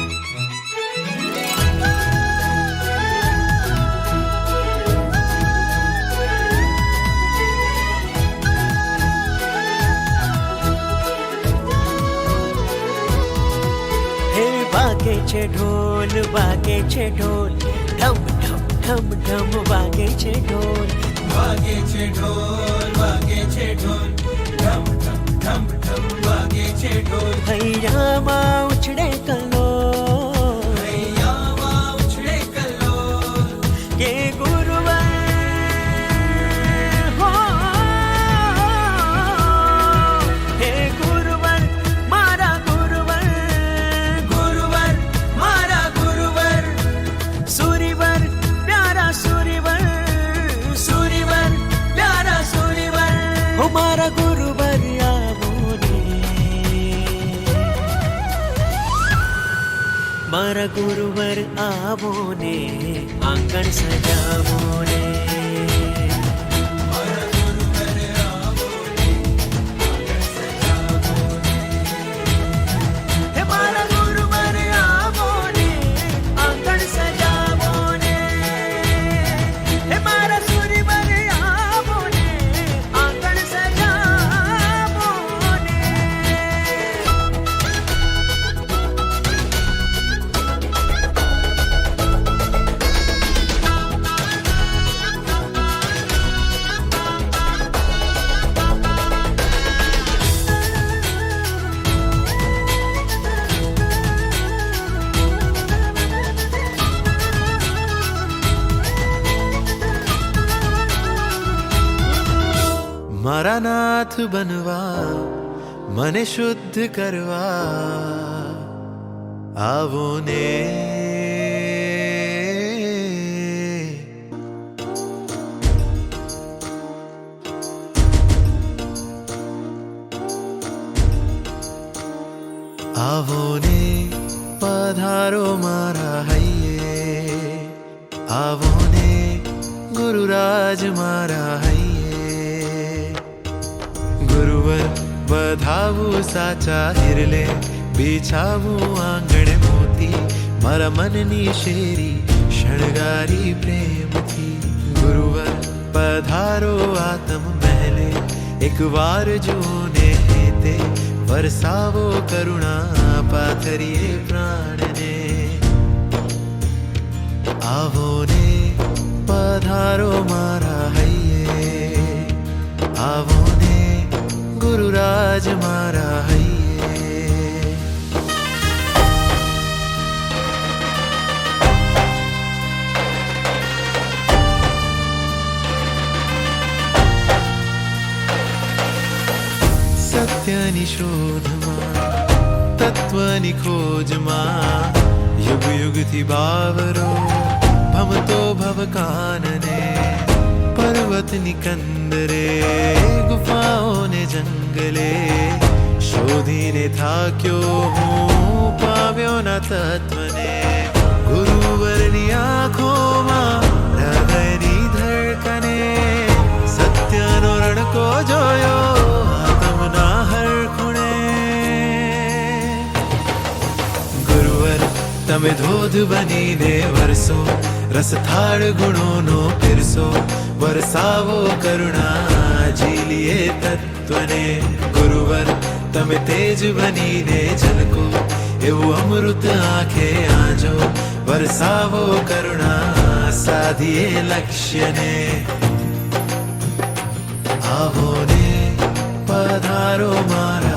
હે વાગે છે ઢોલ વાગે છે ઢોલ ઢમ ઢમ ઢમ ઢમ વાગે છે ઢોલ વાગે છે ઢોલ વાગે છે ઢોલ મારા ગુરુવર આવો ને આંગણ સજાવો. મારા નાથ બનવા મને શુદ્ધ કરવા આવો ને આવો ને પધારો મારા હૈયે આવો ને ગુરુરાજ મારા હૈયે वर बधावू साचा हिरले बिछावू आंगण मोती मारा मननी शेरी शणगारी प्रेम थी गुरुवर पधारो आतम महले एक वार जोने हेते वरसावो करुणा पाथरिये प्राणने. आवोने पधारो मारा ગુરુરાજ મારા હૈયે સત્યની શોધમાં તત્વની ખોજમાં યુગ યુગથી બાવરો ભમતો ભવકાનને પર્વતની કંદરે ગુફાઓને જંગલે શોધીને થાક્યો હું પામ્યો ના તત્વને ગુરુવરની આંખોમાં હૃદયની ધડકને સત્યનો રણકો જોયો આતમના હર ખૂણે ગુરુવર તમે ધોધ બનીને વરસો રસથાળ ગુણોનો પીરસો વરસાવો કરુણા ઝીલીએ તત્વને. ગુરુવર, તમે તેજ બનીને ઝલકો એવું અમૃત આંખે આજો. વરસાવો કરુણા, સાધીએ લક્ષ્યને. આવો ને પધારો મારા